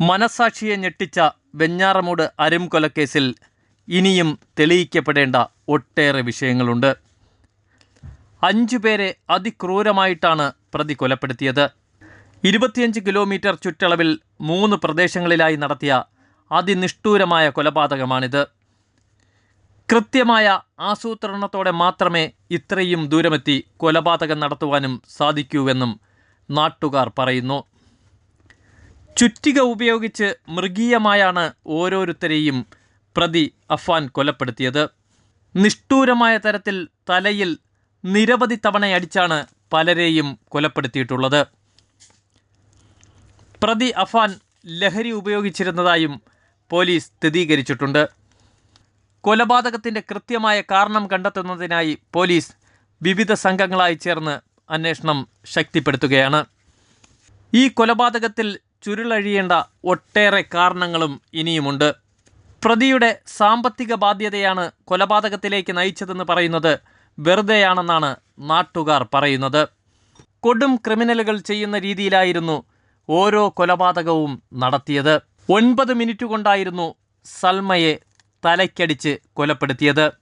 മനസാക്ഷിയെ ഞെട്ടിച്ച വെഞ്ഞാറമൂട് അരും കൊലക്കേസിൽ ഇനിയും തെളിയിക്കപ്പെടേണ്ട ഒട്ടേറെ വിഷയങ്ങളുണ്ട്. അഞ്ചു പേരെ അതിക്രൂരമായിട്ടാണ് പ്രതി കൊലപ്പെടുത്തിയത്. ഇരുപത്തിയഞ്ച് കിലോമീറ്റർ ചുറ്റളവിൽ മൂന്ന് പ്രദേശങ്ങളിലായി നടത്തിയ അതിനിഷ്ഠൂരമായ കൊലപാതകമാണിത്. കൃത്യമായ ആസൂത്രണത്തോടെ മാത്രമേ ഇത്രയും ദൂരമെത്തി കൊലപാതകം നടത്തുവാനും സാധിക്കൂവെന്നും നാട്ടുകാർ പറയുന്നു. ചുറ്റിക ഉപയോഗിച്ച് മൃഗീയമായാണ് ഓരോരുത്തരെയും പ്രതി അഫ്വാൻ കൊലപ്പെടുത്തിയത്. നിഷ്ഠൂരമായ തരത്തിൽ തലയിൽ നിരവധി തവണയടിച്ചാണ് പലരെയും കൊലപ്പെടുത്തിയിട്ടുള്ളത്. പ്രതി അഫാൻ ലഹരി ഉപയോഗിച്ചിരുന്നതായും പോലീസ് സ്ഥിരീകരിച്ചിട്ടുണ്ട്. കൊലപാതകത്തിന്റെ കൃത്യമായ കാരണം കണ്ടെത്തുന്നതിനായി പോലീസ് വിവിധ സംഘങ്ങളായി ചേർന്ന് അന്വേഷണം ശക്തിപ്പെടുത്തുകയാണ്. ഈ കൊലപാതകത്തിൽ ചുരുളഴിയേണ്ട ഒട്ടേറെ കാരണങ്ങളും ഇനിയുമുണ്ട്. പ്രതിയുടെ സാമ്പത്തിക ബാധ്യതയാണ് കൊലപാതകത്തിലേക്ക് നയിച്ചതെന്ന് പറയുന്നത് വെറുതെയാണെന്നാണ് നാട്ടുകാർ പറയുന്നത്. കൊടും ക്രിമിനലുകൾ ചെയ്യുന്ന രീതിയിലായിരുന്നു ഓരോ കൊലപാതകവും നടത്തിയത്. ഒൻപത് മിനിറ്റ് കൊണ്ടായിരുന്നു സൽമയെ തലയ്ക്കടിച്ച് കൊലപ്പെടുത്തിയത്.